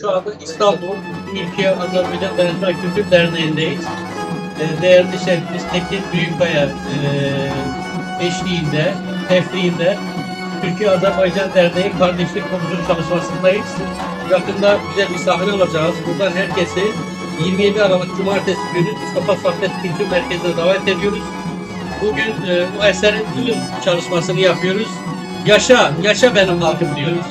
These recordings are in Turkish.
Şu anda İstanbul Türkiye Azerbaycan Dayanışma Kültür Derneği'ndeyiz. Ee, Değerli şefimiz Tekin Büyükkaya e, eşliğinde, tefriğinde Türkiye Azerbaycan Derneği Kardeşlik Komisyonu çalışmasındayız. Yakında bir sahne alacağız. Buradan herkesi 27 Aralık Cumartesi günü Mustafa Saffet Kültür Merkezi'ne davet ediyoruz. Bugün e, bu eserin duyum çalışmasını yapıyoruz. Yaşa, yaşa benim halkım diyoruz.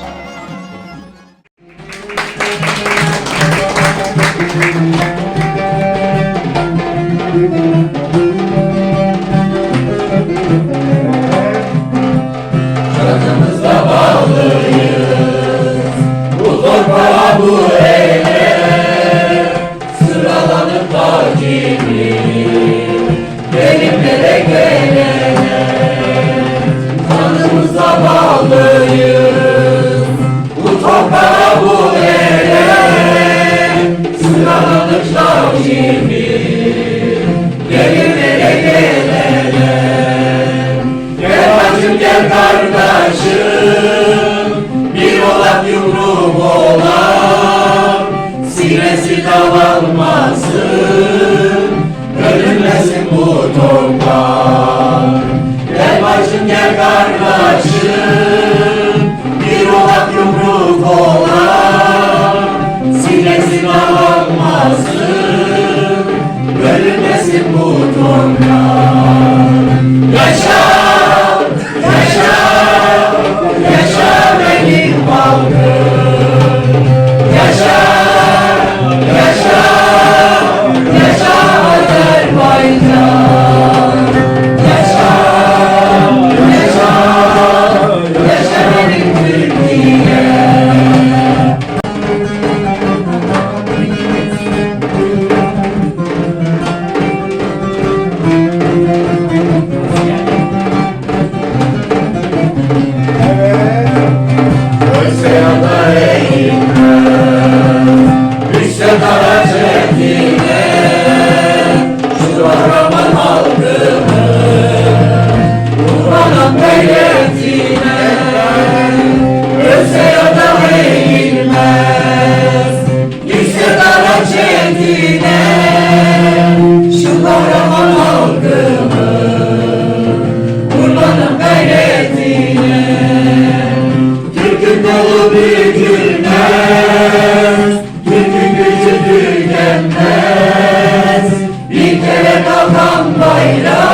amor. Sinesi dağlanmasın Bölünmesin bu toprak love.